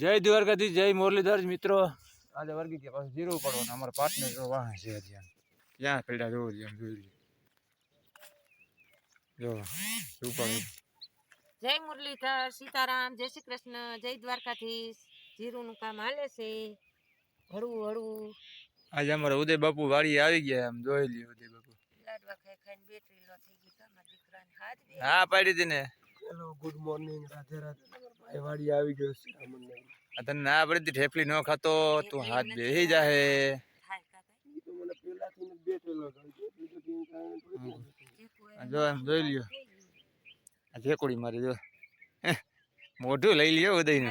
જય દ્વારકાથી જય મુરલીધર. મિત્રો આજે વર્ગી ગયા પાછું જીરો પડવાનું અમારા પાર્ટનર વાહ છે ત્યાં ક્યાં પડ્યા જોવો છે જોઈ લ્યો. જો શું પડે જય મુરલીધર સીતારામ જય શ્રી કૃષ્ણ જય દ્વારકાથી જીરુનું કામ હાલે છે. હળવું હળવું. આજે અમારા ઉદય બાપુ વાડી આવી ગયા આમ જોઈ લ્યો ઉદય બાપુ. લો હા પાડી હતી ને. Hello good morning Radhe Radhe. વાડી આવી ગયો છે અમને આ તને ના પડી ઠેફલી ન ખાતો તું હાથ બેહી જાહે. જ જોઈ લ્યો. આ ઢેકોડી મારી જો. હે, મોઢું લઈ લ્યો નથી ને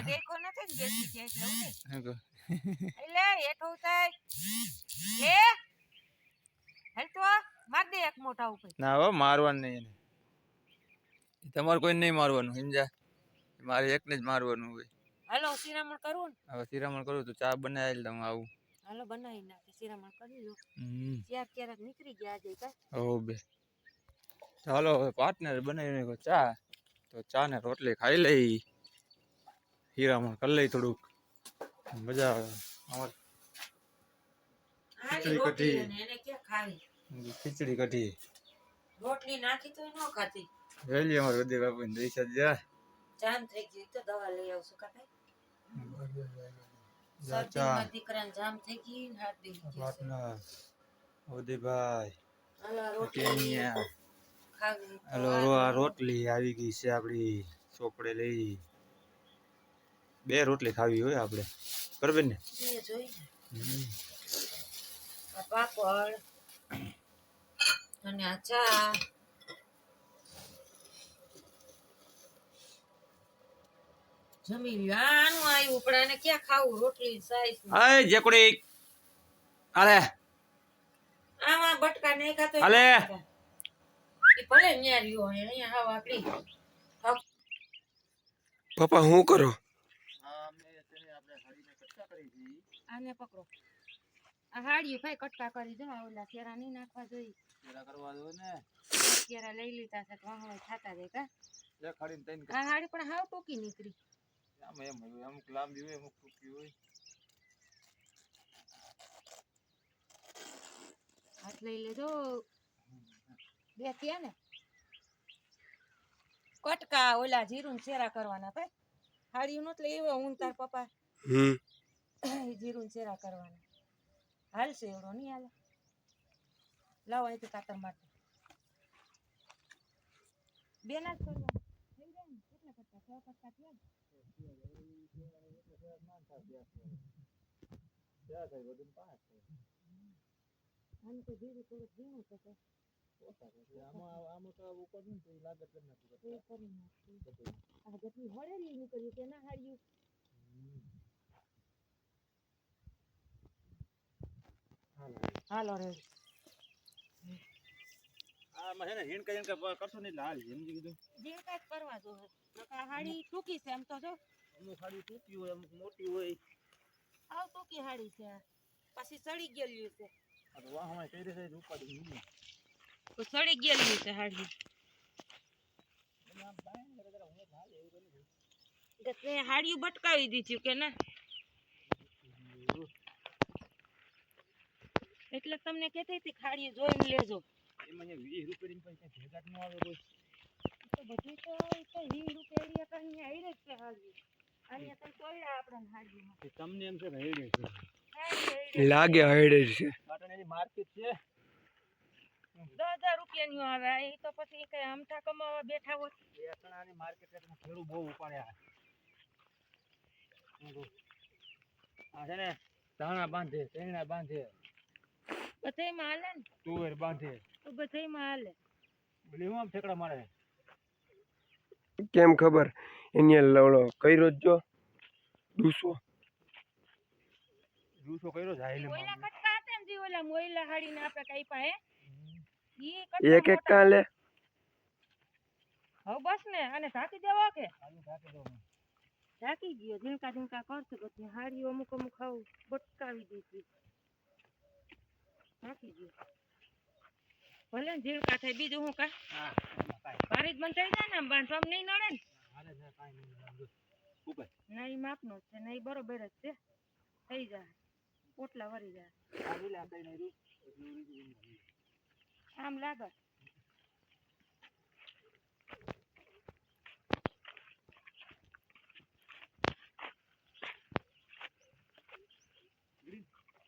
ના હો મારવાનું નહીં તમારે કોઈ નહીં મારવાનું સમજા મારે એકને જ મારવાનું હોય. હાલો શિરામણ કરવું ને? હવે શિરામણ કરું તો ચા બનાવી લઉં આવું. હાલો બનાવી નાખે શિરામણ કરી લો ચાર ક્યારેક નીકળી ગયા આજે કા હો બે. ચાલો હવે પાર્ટનર બનાવી નાખો ચા. તો ચા ને રોટલી ખાઈ લઈ. હીરામણ કરી લઈ થોડુંક. મજા આવે. અમારે ખીચડી કઢી. ખીચડી કઢી. રોટલી નાખી તો ન ખાતી. વેલી અમારે ઉદય બાપુ ને દઈશ જા. જામ થઈ ગઈ તો દવા લઈ આવશું કાકા જા દીકરાને જામ થઈ ગઈ હાથ બેસી ગયો છે. પાર્ટનર ઉદયભાઈ રોટલી હલો આ આવી ગઈ છે આપડી ચોપડે લઈ. બે રોટલી ખાવી હોય આપણે. કરવી ને? પાપડ અને આ ચા. જમી લ્યો. આનું આવ્યું ક્યાં ખાવું? રોટલી સાઈઝ હાય જેકડી અરે. આમાં બટકા નહીં ખાતો એ હાલે. ઈ ભલે ન્યા રહ્યો અહીંયા હાવ આકડી. પપ્પા હું કરો? આને પકડો. આ હાડિયું ભાઈ કટકા કરી દો ઓલા કેરા નહીં નાખવા જોઈએ કેરા લઈ લીધા છે તો વાહવા ખાતા જાય કા? આ હાડી પણ હાવ ટૂંકી નીકળી. અમુક લાંબી હોય અમુક ટૂંકી હોય હાથ લઈ લેજો બે થયા ને કટકા ઓલા જીરું ને ચેરા કરવાના ભાઈ. હાડિયું નત લઈ આવ્યો હું તાર પપ્પા. જીરું ને ચેરા કરવાના. હાલશે એવડો નહીં હાલે. લાવો અહીંથી કાતર માટે બે ના જ કરવા ને કેટલા કટકા છ કટકા થયા હાલો રે. આ ને હિણકા હિણકા કરશો ને લાલ હાલ સમજી કીધું. જીણકા જ કરવા જો નકર હાડી ટૂંકી છે એમ તો જો. અમુક ટૂંકી હોય અમુક મોટી હોય. આવ ટૂંકી હાડી છે. પછી સડી ગયેલી છે. તો વાહમાં કઈ રીતે ઉપાડી તો સડી ગયેલી છે હાડી. તે હાડિયું બટકાવી દીધું કે ના? એટલે તમને કહેતી હતી ખાડી જોઈને લેજો. એમાં વીસ રૂપિયા ભેગા ન આવે કોઈ. બધું તો ઈ તો વીસ રૂપિયા જ છે હાડી અહીંયા તો તોડ્યા આપણને હાડીમાં તમને એમ છે કે હેડે છે. હાડી આઈ લાગે હૈડે છે. પાટણ માર્કેટ છે. દસ હજાર રૂપિયાની આવે. એ તો પછી કઈ અમથા કમાવા બેઠા હોય. બેસણાની માર્કેટ એટલે ખેડૂ બહુ ઉપાડ્યા આ છે ને ધાણા બાંધે શેરણા બાંધે. બધાયમાં હાલે ને? તુવેર બાંધે. તો બધાયમાં હાલે. બધી હું આમ ઠેકડા મારે. કેમ ખબર? એની લવડો કર્યો જ જો. દૂસો જૂસો કર્યો છે હાઈલે કટકા હતા ને જે ઓલા મોયલા હાડીને આપણે કઈ પાસે ઈ એક એક મોટા. કાલે. હવે બસ ને અને ઢાંકી દેવો કે? ઢાંકી ગયો ઝીણકા ઝીણકા કરશે બધી હાડીઓ અમુક અમુક ખાવ બટકાવી દીધી ઢાંકી ગયો. ભલે ને કા થાય બીજું હું કા હા ભારી જ મન થઈ જાય ને આમ બાંધવામાં નહીં નડે ને? નહીં નહીં માપનો જ છે નહીં બરોબર જ છે. થઈ જાય. પોટલા વરી જાય. આમ લાગે.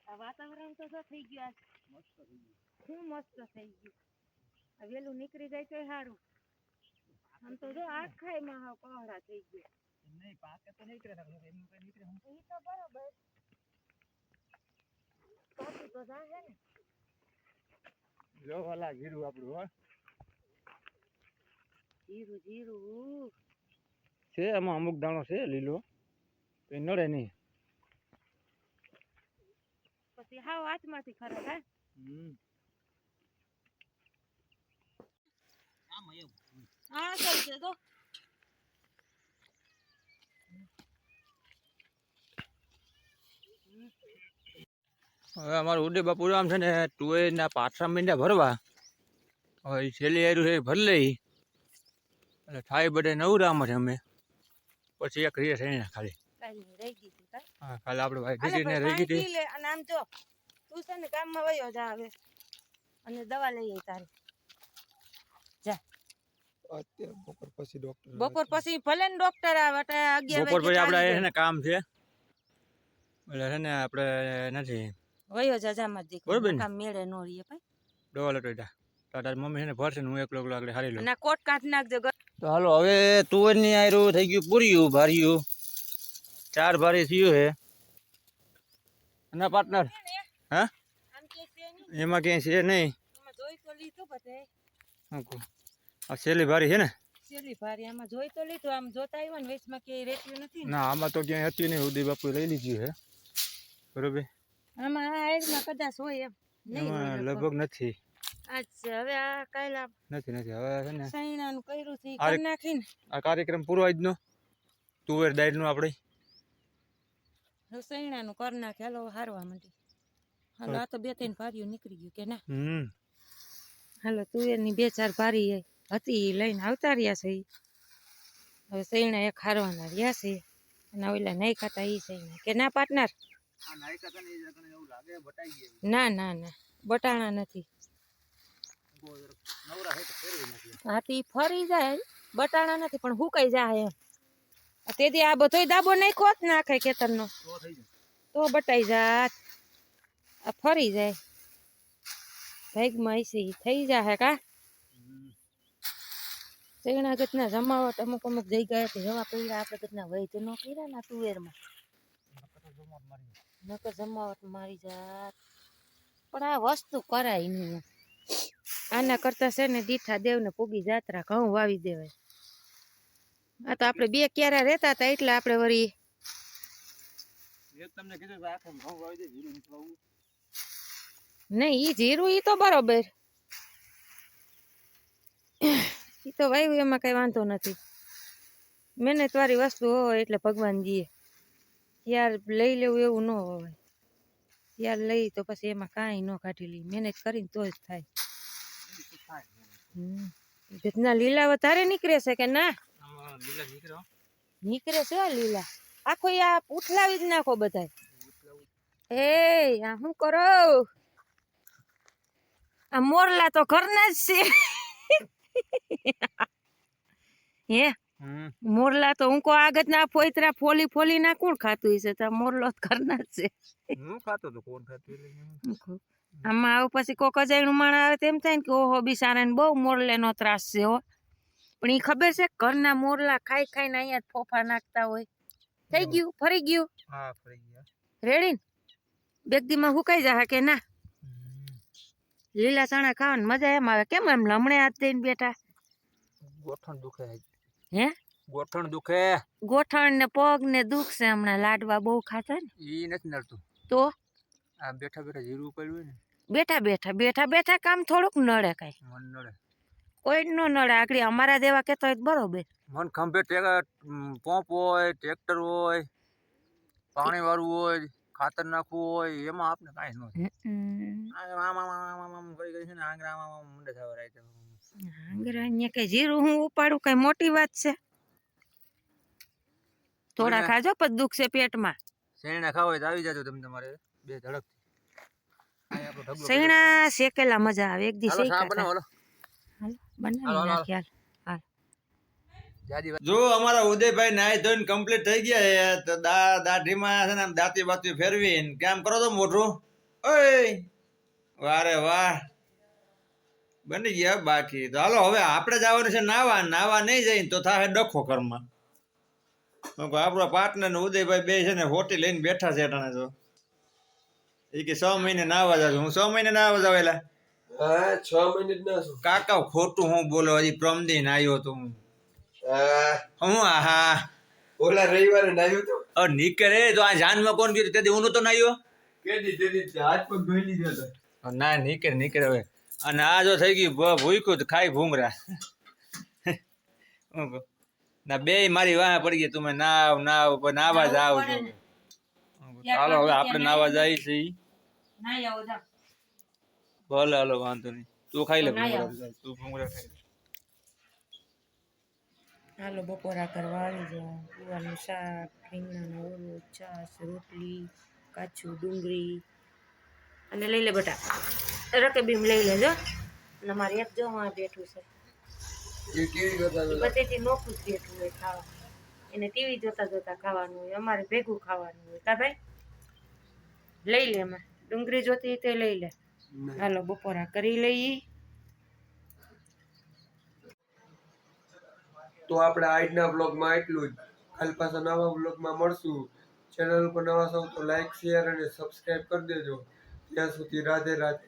આ વાતાવરણ તો શું થઈ ગયું આજ શું મસ્ત થઈ ગયું. આ વહેલું નીકળી જાય તો સારું આમ તો જો આખાયમાં હાવ પહોળા થઈ ગયા. ઈ તો બરોબર. પાકી તો જાહે ને. જો વાલા જીરું આપણું હો. જીરું જીરું. છે એમાં અમુક દાણો છે લીલો. તો નડે નહીં. પછી હાવ હાથમાંથી ખરે હે? હા સર છે તો. હવે અમારું ઉડે બાપુ આમ છે ને ટુવેરના પાછા મહિના ભરવા. હવે છેલ્લી આયરું છે એ ભરી લઈ. એટલે થાય બધે નવરામાં છે અમે. પછી એક રીએ થઈને ખાલી. કાઈ રહી ગઈ તું કાઈ હા કાલે આપણે ભાઈ દીદીને રહી ગઈ હતી. અને આમ જો તું છે ને ગામમાં વયો જા હવે. અને દવા લઈ તારે. બપોર પછી ડોક્ટર બપોર પછી ભલે ને ડોક્ટર આવે એટલે અગિયાર બપોર પછી આપણે એને કામ છે. એટલે છે ને આપણે નથી. વયો જા જામાં જ બરોબર ને? કામ મેળે નો રહીએ ભાઈ. ડોલ ટોટા તારા મમ્મી છે ને ભરશે ને હું એકલો એકલો આગળ હારી લઉં. ના કોટ કાઢ નાખજો તો હાલો હવે તુવેરની આયરું થઈ ગયું પૂર્યું ભાર્યું. ચાર ભારી થયું હે. ના પાર્ટનર હા? એમાં ક્યાંય છે નહીં? જોઈ તો લીધું બધે? આ છેલ્લી ભારી છે ને? છેલ્લી ભારી આમાં જોઈ તો લીધું. આમ જોતા આવ્યો ને વેચમાં ક્યાંય રેટ્યું નથી ના? આમાં તો ક્યાંય હતી નહીં. ઉદી બાપુ લઈ લીધી હે બરોબર? આમાં આ આયરમાં કદાચ હોય એમ. નહીં લગભગ. નથી. અચ્છા હવે આ કાયલા નથી નથી. હવે છે ને સૈણાનું કર્યું છે કરી નાખીને. આ કાર્યક્રમ પૂરો આજનો તુવેરનું આપણે. સૈણાનું કરી નાખે. હાલો હારવા માંડી. હાલો આ તો બે ત્રણ ભારીઓ નીકળી ગયું કે ના? હમ. હાલો તુવેરની બે ચાર ભારી હતી એ લઈને આવતા રહ્યા છે. હવે સૈણા એક હારવાના રહ્યા છે. અને ઓલા નહીં ખાતા એ સૈણા કે ના પાર્ટનર? ના ના ના બટાણા નથી. હા તો ફરી જાય બટાણા નથી પણ હુકાઈ જાય એમ. તેથી આ બધોય દાબો નહીં ખોત નાખે ખેતરનો. તો બટાઈ જાત. આ ફરી જાય. ભાગમાં થઈ જાય કા? ગતના જમાવટ અમુક અમુક જગ્યાએ તો જવા પડ્યા. આપણે કેટલા વૈધ ન કર્યા ના તુવેરમાં નકર જમાવટ મારી જાત. પણ આ વસ્તુ કરાય નહીં આના કરતા છે ને દીઠા દેવને પૂગી જાત્રા ઘઉં વાવી દેવાય. આ તો આપણે બે ક્યારા રહેતા હતા એટલે આપણે વળી તમને કીધું આખે ઘઉં વાવી દે જીરું નહીં ઈ જીરું ઈ તો બરોબર. તો વાવ્યું એમાં કઈ વાંધો નથી. મહેનત વાળી વસ્તુ હોય એટલે ભગવાન દીએ ત્યાર લઈ લેવું એવું ન હોય. ત્યાર લઈ તો પછી એમાં કાંઈ ન કાઢી લઈ. મહેનત કરીને તો જ થાય. ના લીલા વધારે નીકળે છે કે ના? નીકળો છે આ લીલા. આખો આ ઉઠલાવી જ નાખો બધા એ આ શું કરો? આ મોરલા તો ઘરના જ છે. હે? મોરલા તો હું કો આગત ના ફોઈતરા ફોલી ફોલી ના કોણ ખાતું હશે? તો મોરલો જ કરનાર છે. હું ખાતો તો કોણ ખાતું. આમાં આવું પછી કોક અજાયણું માણ આવે તેમ થાય ને કે ઓહો બિચારાને બહુ મોરલેનો ત્રાસ છે હો. પણ એ ખબર છે ઘરના મોરલા ખાઈ ખાઈને અહીંયા જ ફોફા નાખતા હોય? થઈ ગયું? ફરી ગયું? હા ફરી ગયા. રેડી બેગદીમાં હુકાઈ જાય કે ના? લીલા ચણા ખાવાની મજા એમ આવે. કેમ એમ લમણે હાથ દઈને બેઠા? ગોઠણ દુખે હે ગોઠણ દુખે ગોઠણ ને પગ ને દુખ છે હમણાં લાડવા બહુ ખાતા ને એ નથી નડતું તો આ બેઠા બેઠા જીરું પડ્યું ને બેઠા બેઠા બેઠા બેઠા કામ થોડુંક નડે કઈ મન નડે કોઈ નો નડે આગળ અમારા દેવા કેતો હોય બરોબર મન ખંભે પંપ હોય ટ્રેક્ટર હોય પાણી વાળું હોય ખાતર નાખવું હોય એમાં આપણે કાંઈ ન. આમ આમ આમ આમ આમ કરી કરી છે ને આંગરા આમ આમ મંડે થવા રાઈતે. આંગળા અહીંયા કઈ જીરું હું ઉપાડું કઈ મોટી વાત છે. થોડા ખાજો પછી દુખશે પેટમાં. શેણા ખાવ હોય તો આવી જાજો તમે તમારે બે ધડક શેણા શેકેલા મજા આવે એક દિવસ શેકા બનાવો. હાલ. જો અમારા ઉદયભાઈ નાય ધોઈને કમ્પ્લીટ થઈ ગયા તો દા દાઢીમાં છે ને આમ દાંતી બાતી ફેરવીને કેમ કરો તો મોઢું? ઓય વારે વાહ. બની ગયા બાકી તો હાલો હવે આપણે જવાનું છે નાવા નાવા નહીં જઈને તો થાય ડખો ઘરમાં. આપણો પાર્ટનર ને ઉદયભાઈ બે છે ને હોટી લઈને બેઠા છે અટાણે તો. એ કે છ મહિને નાવા જાવ હું છ મહિને નાવા જાવ એલા? હા છ મહિને ના કાકા ખોટું હું બોલો હજી પ્રમદીન આવ્યો તો હું. હું. આહા. ઓલા રવિવારે નાયો તો? અ નીકળે તો આ જાનમાં કોણ કીધું? તેથી હું તો નાયો? કેદી તેથી હાથ પગ ધોઈ લીધો ના નીકળે નીકળે હવે. અને આ જો થઈ ગયું ભૂખ્યું તો ખાઈ ભૂંગરા ના બે મારી વાહ પડી ગઈ તમે નાવ નાવ પણ નાવા જ આવ છો. ચાલો હવે આપણે નાવા જાય છે ઈ. નાઈ આવો જાઓ. ભલે હાલો વાંધો નહીં. તું ખાઈ લે તો ભૂંગરા તું ભૂંગરા ખાઈ લે. હાલો બપોરા કરવા આવી જાઓ. કુવાનું શાક રીંગણાનો ઓળો છાશ રોટલી કાચું ડુંગળી. અને લઈ લે બટા. રકેબીમ લઈ લેજો. અને મારે એક જો આ બેઠું છે? બધેથી નોખું જ બેઠું હોય ખાવા. એને ટીવી જોતા જોતા ખાવાનું હોય અમારે ભેગું ખાવાનું હોય. તા ભાઈ? લઈ લે એમાં. ડુંગળી જોતી તે લઈ લે. હાલો બપોરા કરી લઈએ. તો આપણે આજના બ્લોગમાં એટલું જ. કાલ પાછા નવા બ્લોગમાં મળશું. ચેનલ ઉપર નવા સૌ તો લાઈક શેર અને સબસ્ક્રાઈબ કરી દેજો. ત્યાં સુધી રાધે રાધે.